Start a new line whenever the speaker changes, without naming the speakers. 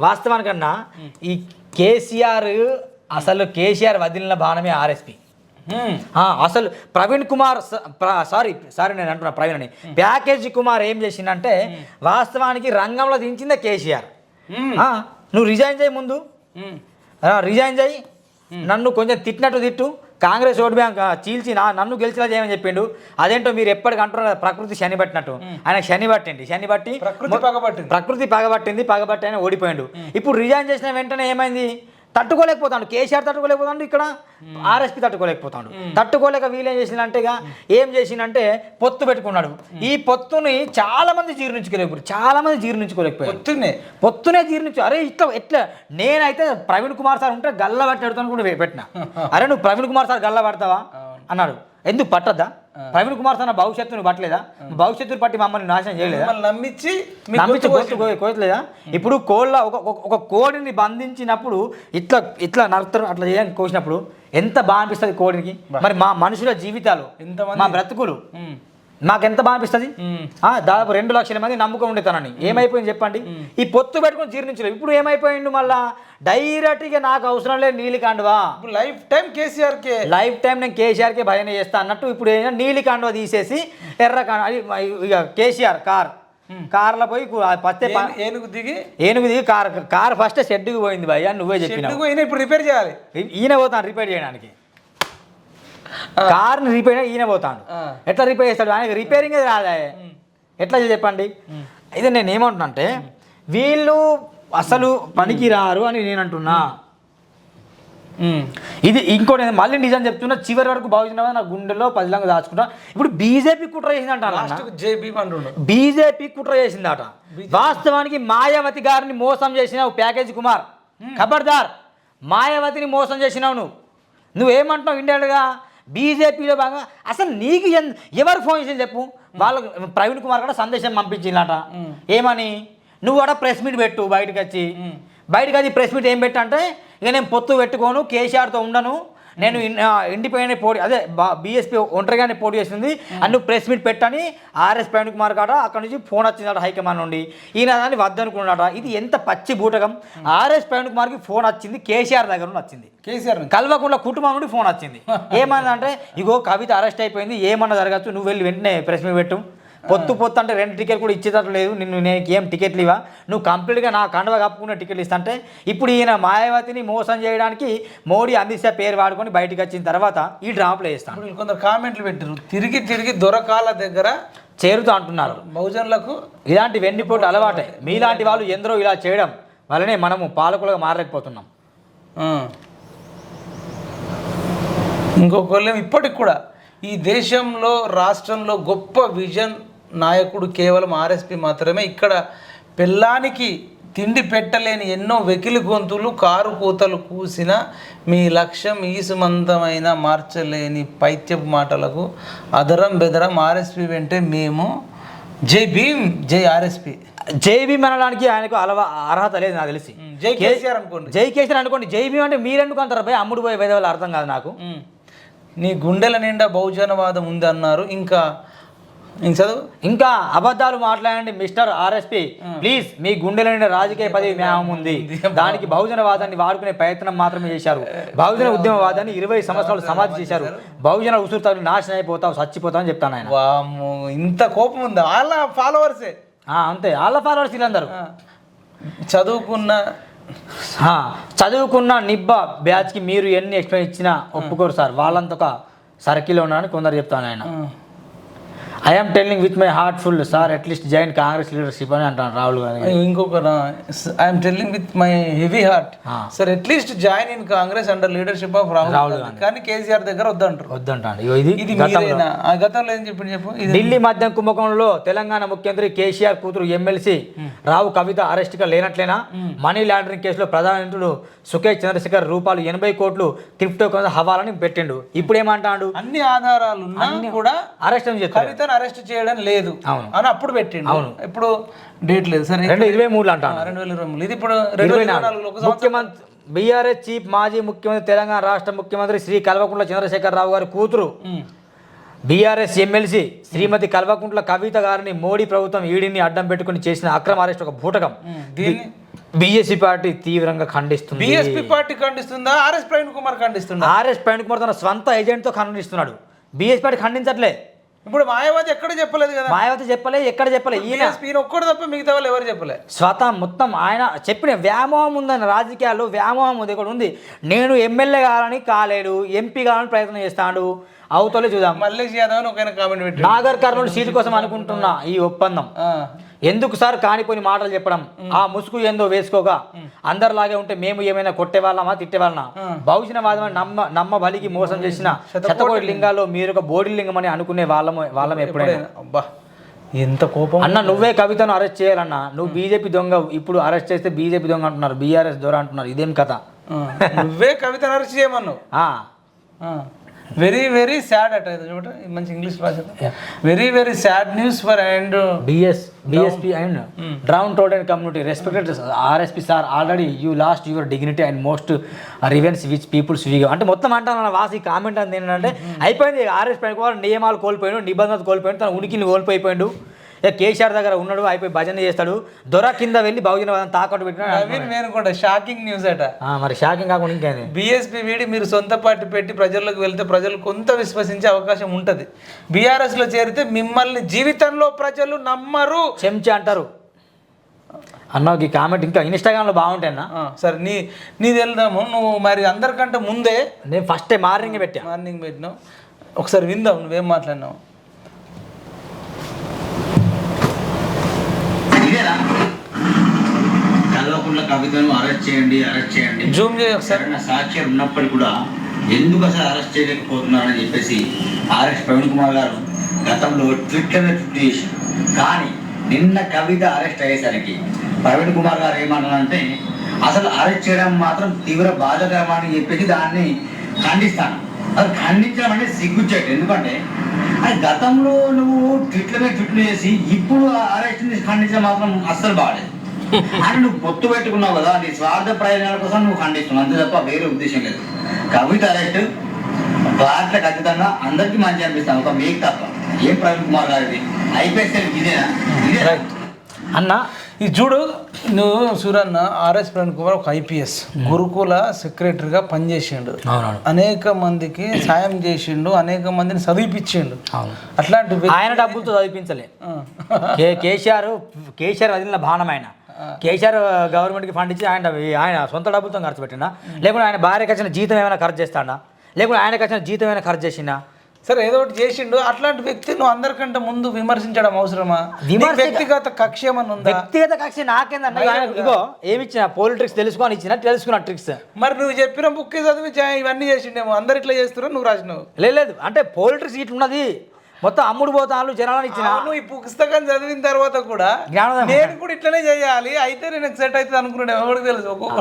వాస్తవానికన్నా ఈ కేసీఆర్ అసలు కేసీఆర్ వదిలిన బాణమే ఆర్ఎస్పి. అసలు ప్రవీణ్ కుమార్ సారీ సారీ నేను అంటున్నా ప్రవీణ్ అని ప్యాకేజీ కుమార్ ఏం చేసిందంటే వాస్తవానికి రంగంలో దించిందే కేసీఆర్. నువ్వు రిజైన్ చేయి ముందు. రిజైన్ చేయి. నన్ను కొంచెం తిట్టినట్టు తిట్టు. కాంగ్రెస్ ఓటు బ్యాంక్ చీల్చి నా నన్ను గెలిచినా చేయమని చెప్పిండు. అదేంటో మీరు ఎప్పటికి అంటున్నారు ప్రకృతి శని పట్టినట్టు. ఆయన శని పట్టింది శని పట్టి
ప్రకృతి పగబట్టింది.
ప్రకృతి పగబట్టింది పగబట్టి ఆయన ఓడిపోయాడు. ఇప్పుడు రిజైన్ చేసిన వెంటనే ఏమైంది? తట్టుకోలేకపోతాడు. కేసీఆర్ తట్టుకోలేకపోతాడు ఇక్కడ ఆర్ఎస్పీ తట్టుకోలేకపోతాడు. తట్టుకోలేక వీళ్ళేం చేసిందంటే ఇక ఏం చేసిందంటే పొత్తు పెట్టుకున్నాడు. ఈ పొత్తుని చాలా మంది జీర్ణించుకోలేకపోయారు. చాలా మంది జీర్ణించుకోలేకపోయారు.
పొత్తున్నే
పొత్తునే జీర్ణించు అరే ఇట్లా ఎట్లా నేనైతే ప్రవీణ్ కుమార్ సార్ ఉంటే గల్ల పట్టి పెడతాను కూడా పెట్టిన. అరే నువ్వు ప్రవీణ్ కుమార్ సార్ గల్ల పడతావా? అన్నాడు. ఎందుకు పట్టద్దా? ప్రవీణ్ కుమార్ సార్ నా భవిష్యత్తును పట్టలేదా? భవిష్యత్తుని పట్టి మమ్మల్ని నాశనం చేయలేదా?
నమ్మించి
కోయట్లేదా? ఇప్పుడు కోళ్ళ ఒక ఒక- కోడిని బంధించినప్పుడు ఇట్లా ఇట్లా నరుకుతారు అట్లా చేయడానికి కోసినప్పుడు ఎంత బాగా అనిపిస్తుంది కోడికి? మరి మా మనుషుల జీవితాలు మా బ్రతుకులు.
ఉమ్.
మాకెంత బాగా అనిపిస్తుంది? దాదాపు రెండు లక్షల మంది నమ్ముకొని ఉండేతానని ఏమైపోయింది చెప్పండి? ఈ పొత్తు పెట్టుకొని జీర్ణించలేదు. ఇప్పుడు ఏమైపోయిండు మళ్ళా? డైరెక్ట్గా నాకు అవసరం లేదు నీలికాండవా?
ఇప్పుడు లైఫ్ టైం కేసీఆర్ కే
లైఫ్ టైం నేను కేసీఆర్కే భజన చేస్తా అన్నట్టు ఇప్పుడు ఏం నీలికాండవ తీసేసి ఎర్ర కాండ అది ఇక కేసీఆర్ కార్. కార్లో పోయి కు-
ఏను- ఏనుగు దిగి?
ఏనుగు దిగి కార్ కార్ ఫస్ట్ షెడ్కి పోయింది భయ్య నువ్వే
ఈయన ఇప్పుడు రిపేర్ చేయాలి.
ఈయన పోతాను రిపేర్ చేయడానికి. కార్ని రిపేర్ ఈయన పోతాడు. ఎట్లా రిపేర్ చేస్తాడు? ఆయనకి రిపేరింగ్ రాదా? ఎట్లా చెప్పండి? అయితే నేను ఏమంటున్నా అంటే వీళ్ళు అసలు పనికి రారు అని నేను అంటున్నా. ఇది ఇంకోటి మళ్ళీ నిజం చెప్తున్నా చివరి వరకు భావించిన నా గుండెలో పదిలంగా దాచుకుంటా. ఇప్పుడు బీజేపీ కుట్ర చేసిందంట బీజేపీ కుట్ర చేసిందట. వాస్తవానికి మాయావతి గారిని మోసం చేసినావు ప్యాకేజీ కుమార్. ఖబర్దార్. మాయావతిని మోసం చేసినావు నువ్వు. నువ్వేమంటున్నావు ఇండియాగా బీజేపీలో భాగంగా అసలు నీకు ఎన్- ఎవరు ఫోన్ చేసింది చెప్పు? వాళ్ళకు ప్రవీణ్ కుమార్ కూడా సందేశం పంపించిందట. ఏమని? నువ్వు కూడా ప్రెస్ మీట్ పెట్టు బయటకు వచ్చి. బయటకు వచ్చి ప్రెస్ మీట్ ఏం పెట్టంటే ఇక నేను పొత్తు పెట్టుకోను కేసీఆర్తో ఉండను నేను ఇండిపెండెంట్ పోటీ అదే బీఎస్పీ ఒంటరిగానే పోటీ చేసింది. అన్ను ప్రెస్ మీట్ పెట్టని ఆర్ఎస్ ప్రవీణ్ కుమార్ కాడ అక్కడ నుంచి ఫోన్ వచ్చిందట హైకమాండ్ నుండి. ఈయన దాన్ని వద్దనుకున్నాడట. ఇది ఎంత పచ్చి బూటకం. ఆర్ఎస్ ప్రవీణ్ కుమార్కి ఫోన్ వచ్చింది కేసీఆర్ దగ్గర నుండి వచ్చింది.
కేసీఆర్
కల్వకుండా కుటుంబం నుండి ఫోన్ వచ్చింది. ఏమన్నదంటే ఇగో కవిత అరెస్ట్ అయిపోయింది ఏమన్నా జరగచ్చు నువ్వు వెళ్ళి వెంటనే ప్రెస్ మీట్ పెట్టు. పొత్తు పొత్తు అంటే రెండు టికెట్ కూడా ఇచ్చేటట్లు లేదు. నిన్ను నేను ఏం టికెట్లు ఇవా నువ్వు కంప్లీట్గా నా కండవ కప్పుకున్న టికెట్లు ఇస్తా అంటే ఇప్పుడు ఈయన మాయావతిని మోసం చేయడానికి మోడీ అమిత్ షా పేరు వాడుకొని బయటికి వచ్చిన తర్వాత ఈ డ్రాప్లో వేస్తాను.
కొందరు కామెంట్లు పెట్టారు తిరిగి తిరిగి దొరకాల దగ్గర
చేరుతూ అంటున్నారు.
బహుజనులకు
ఇలాంటి వెన్నిపోటు అలవాటే. మీలాంటి వాళ్ళు ఎందరో ఇలా చేయడం వల్లనే మనము పాలకులుగా మారలేకపోతున్నాం.
ఆ. ఇంకొకళ్ళేమో ఇప్పటికి కూడా ఈ దేశంలో రాష్ట్రంలో గొప్ప విజన్ నాయకుడు కేవలం ఆర్ఎస్పి మాత్రమే. ఇక్కడ పిల్లానికి తిండి పెట్టలేని ఎన్నో వెకిలి గొంతులు కారు కూతలు కూసిన మీ లక్ష్యం ఈసుమంతమైన మార్చలేని పైత్యపు మాటలకు అదరం బెదరం ఆర్ఎస్పి వెంటే మేము జై భీమ్ జై ఆర్ఎస్పి
జై భీమ్ అనడానికి ఆయనకు అలవా అర్హత లేదు నాకు తెలిసి.
జై కేసీఆర్ అనుకోండి.
జై కేసీఆర్ అనుకోండి. జై భీమ్ అంటే మీరెందుకు అంటారు భయ్ అమ్ముడు పోయే వేదే అర్థం కాదు నాకు.
నీ గుండెల నిండా బహుజనవాదం ఉంది అన్నారు. ఇంక చదువు?
ఇంకా అబద్ధాలు మాట్లాడండి మిస్టర్ ఆర్ఎస్పి. ప్లీజ్ మీ గుండెల నిండా రాజకీయ పదవి మ్యాహం ఉంది. దానికి బహుజనవాదాన్ని వాడుకునే ప్రయత్నం మాత్రమే చేశారు. బహుజన ఉద్యమవాదాన్ని ఇరవై సంవత్సరాలు సమాధి చేశారు. బహుజన ఉసురుతాడు నాశనం అయిపోతావు చచ్చిపోతావు అని చెప్తాను ఆయన.
ఇంత కోపం ఉందా? వాళ్ళ ఫాలోవర్సే.
అంతే. వాళ్ళ ఫాలోవర్స్ వీళ్ళందరూ.
చదువుకున్న
చదువుకున్న నిబ్బా బ్యాచ్కి మీరు ఎన్ని ఎక్స్ప్లెయిన్ ఇచ్చినా ఒప్పుకోరు సార్. వాళ్ళంతా ఒక సర్కిల్ ఉన్నారని కొందరు చెప్తాను ఆయన. I'm telling with my heart full sir at least join Congress leadership అని అంటాను రాహుల్ గాంధీ
ఇంకొక I'm telling with my heavy heart. Sir at least join in Congress under leadership of Rahul
Rahul
Gandhi. కానీ KCR దగ్గర వద్దంటారు.
వద్దంటాను ఇది
ఇది
గతంలో.
ఏం చెప్పండి చెప్పు?
ఢిల్లీ మద్యం కుంభకోణంలో తెలంగాణ ముఖ్యమంత్రి కేసీఆర్ కూతురు ఎమ్మెల్సీ రావు కవిత అరెస్ట్గా లేనట్లేనా? మనీ లాండరింగ్ కేసులో ప్రధాన నిందితుడు సుఖేష్ చంద్రశేఖర్ రూపాయలు ఎనభై కోట్లు క్రిప్టో కరెన్సీ హవాలని పెట్టిండు. ఇప్పుడు ఏమంటాడు
అన్ని ఆధారాలు ఉన్నా కూడా
అరెస్ట్
కవితను అరెస్ట్ చేయడం లేదు.
అవును.
అని అప్పుడు పెట్టిండు. ఇప్పుడు డేట్ లేదు. సరే
రెండు ఇరవై మూడులు అంటాను.
రెండు వేల ఇరవై మూడు. ఇది ఇప్పుడు రెండు వేల
నాలుగు.
నాలుగులో
ముఖ్యమంత్రి బీఆర్ఎస్ చీఫ్ మాజీ ముఖ్యమంత్రి తెలంగాణ రాష్ట్ర ముఖ్యమంత్రి శ్రీ కల్వకుంట్ల చంద్రశేఖర్ రావు గారి కూతురు. బీఆర్ఎస్ ఎమ్మెల్సీ శ్రీమతి కల్వకుంట్ల కవిత గారిని మోడీ ప్రభుత్వం ఈడీని అడ్డం పెట్టుకుని చేసిన అక్రమ అరెస్ట్ ఒక బూటకం.
దీన్ని
బీజేపీ పార్టీ తీవ్రంగా ఖండిస్తుంది.
బిఎస్పి పార్టీ ఖండిస్తుందా? ఆర్ఎస్ ప్రవీణ్ కుమార్ ఖండిస్తుందా?
ఆర్ఎస్ ప్రవీణ్ కుమార్ తన స్వంత ఏజెంట్తో ఖండిస్తున్నాడు. బీఎస్పీ పార్టీ ఖండించట్లే.
ఇప్పుడు మాయావతి ఎక్కడ చెప్పలేదు కదా?
మాయావతి చెప్పలే ఎక్కడ చెప్పలే? ఈయన
ఒక్కడు తప్ప మిగతా వాళ్ళు ఎవరు చెప్పలే?
స్వతం మొత్తం ఆయన చెప్పిన వ్యామోహం ఉందని రాజకీయాల్లో వ్యామోహం ఉంది ఇక్కడ ఉంది. నేను ఎమ్మెల్యే కావాలని కాలేడు ఎంపీ కావాలని ప్రయత్నం చేస్తాడు. అవుతలే చూద్దాం.
మల్లేష్ యాదవ్ అని ఒక కామెంట్ పెట్టి
నాగర్ కర్నూలు సీటు కోసం అనుకుంటున్నా ఈ ఒప్పందం. ఎందుకు సార్ కానిపోని మాటలు చెప్పడం? ఆ ముసుగు ఏందో వేసుకోక అందరిలాగే ఉంటే మేము ఏమైనా కొట్టేవాళ్ళమా తిట్టేవాళ్ళమా? భవిష్యవాదం నమ్మ నమ్మ బలికి మోసం చేసిన శతకోటి లింగాల్లో మీరు ఒక బోడి లింగం అని అనుకునే వాళ్ళము వాళ్ళం ఎప్పుడైనా.
అబ్బా ఎంత కోపం.
అన్న నువ్వే కవితను అరెస్ట్ చేయాలన్నా. నువ్వు బీజేపీ దొంగ ఇప్పుడు అరెస్ట్ చేస్తే బీజేపీ దొంగ అంటున్నారు బీఆర్ఎస్ దొర అంటున్నారు ఇదేం కథ?
నువ్వే కవిత అరెస్ట్ చేయమన్నావు. వెరీ వెరీ సాడ్ అట ఇది చూడ ఇది మంచి ఇంగ్లీష్ భాష very very sad news for and
BS BSP and drown towed and community respected RSP sir already you lost your dignity and most reverence which peoples we go అంటే మొత్తం అంటాను వాసి కామెంట్ అంది ఏంటంటే అయిపోయింది. ఆర్ఎస్ పెట్టుకోవాలి నియమాలు కోల్పోయాడు నిబంధనలు కోల్పోయాడు తన ఉనికిని కోల్పోయిపోయాడు. ఇక కేసీఆర్ దగ్గర ఉన్నాడు అయిపోయి భజన చేస్తాడు. దొర కింద వెళ్ళి బహుజన తాకట్టు పెట్టినాడు
షాకింగ్ న్యూస్ అట.
మరి షాకింగ్ కాకుండా ఇంకేంది?
బీఎస్పీ వీడి మీరు సొంత పార్టీ పెట్టి ప్రజల్లోకి వెళ్తే ప్రజలు కొంత విశ్వసించే అవకాశం ఉంటుంది. బీఆర్ఎస్లో చేరితే మిమ్మల్ని జీవితంలో ప్రజలు నమ్మరు.
చెంచా అంటారు. అన్న ఈ కామెంట్ ఇంకా ఇన్స్టాగ్రామ్లో బాగుంటాయి అన్న
ఆ, సరే నీ నీది వెళ్దాము. నువ్వు మరి అందరికంటే ముందే
నేను ఫస్ట్ మార్నింగ్ పెట్టా.
మార్నింగ్ పెట్టినావు. ఒకసారి విందాం నువ్వేం మాట్లాడినావు?
ఇదేనా? కల్వకుంట్ల కవితను అరెస్ట్ చేయండి అరెస్ట్ చేయండి.
జూమ్ చేయి ఒకసారి.
సరైన సాక్ష్యం ఉన్నప్పటికీ కూడా ఎందుకు అసలు అరెస్ట్ చేయలేకపోతున్నారని చెప్పేసి ఆర్ఎస్ ప్రవీణ్ కుమార్ గారు గతంలో ట్విట్టర్ ట్విట్ చేసి కానీ నిన్న కవిత అరెస్ట్ అయ్యేసరికి ప్రవీణ్ కుమార్ గారు ఏమన్నారంటే అసలు అరెస్ట్ చేయడం మాత్రం తీవ్ర బాధకరమని చెప్పేసి దాన్ని ఖండిస్తాను. అది ఖండించడం అంటే సిగ్గుచ్చేట ఎందుకంటే గతంలో నువ్వు ట్విట్ల మీద ట్విట్లు చేసి ఇప్పుడు అరెస్ట్ ఖండించడం మాత్రం అస్సలు బాగాలేదు అని నువ్వు పొత్తు పెట్టుకున్నావు కదా నీ స్వార్థ ప్రయోజనాల కోసం నువ్వు ఖండిస్తున్నావు. అంతే తప్ప వేరే ఉద్దేశం లేదు. కవిత అరెస్ట్ భారత ఖచ్చితంగా అందరికీ మంచి అనిపిస్తాను ఒక మీకు తప్ప. ఏం ప్రవీణ్ కుమార్ గారిది? ఐపీఎస్ఎల్ ఇదేనా? ఇదేనా?
అన్న
ఈ చూడు నువ్వు సూరన్న ఆర్ఎస్ ప్రవీణ్ కుమార్ ఒక ఐపీఎస్. గురుకుల సెక్రటరీగా పనిచేసిండు. అనేక మందికి సాయం చేసిండు అనేక మందిని చదివిపించిండు. అట్లాంటి
ఆయన డబ్బులతో చదివించలే కేసీఆర్ కేసీఆర్ వదిలిన బాణం ఆయన. కేసీఆర్ గవర్నమెంట్కి ఫండ్ ఇచ్చి ఆయన ఆయన సొంత డబ్బులతో ఖర్చు పెట్టినా లేకుంటే ఆయన భార్యకి వచ్చిన జీతం ఏమైనా ఖర్చు చేస్తాడా? లేకుంటే ఆయనకి వచ్చిన జీతం ఏమైనా ఖర్చు చేసిందా
సరే ఏదో ఒకటి చేసిండు. అట్లాంటి వ్యక్తి నువ్వు అందరికంటే ముందు విమర్శించడం అవసరమా? వ్యక్తిగత కక్ష ఏమన్నా ఉందా?
వ్యక్తిగత కక్ష నాకేందన్న? ఇగో ఏమి ఇచ్చిన పోల్ ట్రిక్స్ తెలుసుకొని ఇచ్చిన తెలుసుకున్న ట్రిక్స్.
మరి నువ్వు చెప్పిన బుక్ చదివి ఇవన్నీ చేసిండేమో. అందరు ఇట్లా చేస్తున్నారు నువ్వు రాసినావు?
లేదు. అంటే పోల్ ట్రిక్స్ ఇట్లా ఉన్నది. మొత్తం అమ్ముడు పోతాను జనాలను ఇచ్చిన.
నువ్వు ఈ పుస్తకం చదివిన తర్వాత కూడా. నేను కూడా ఇట్లనే చేయాలి. అయితే నేను సెట్ అవుతుంది అనుకున్నాడు ఎవరికి తెలుసు? ఒక్కొక్క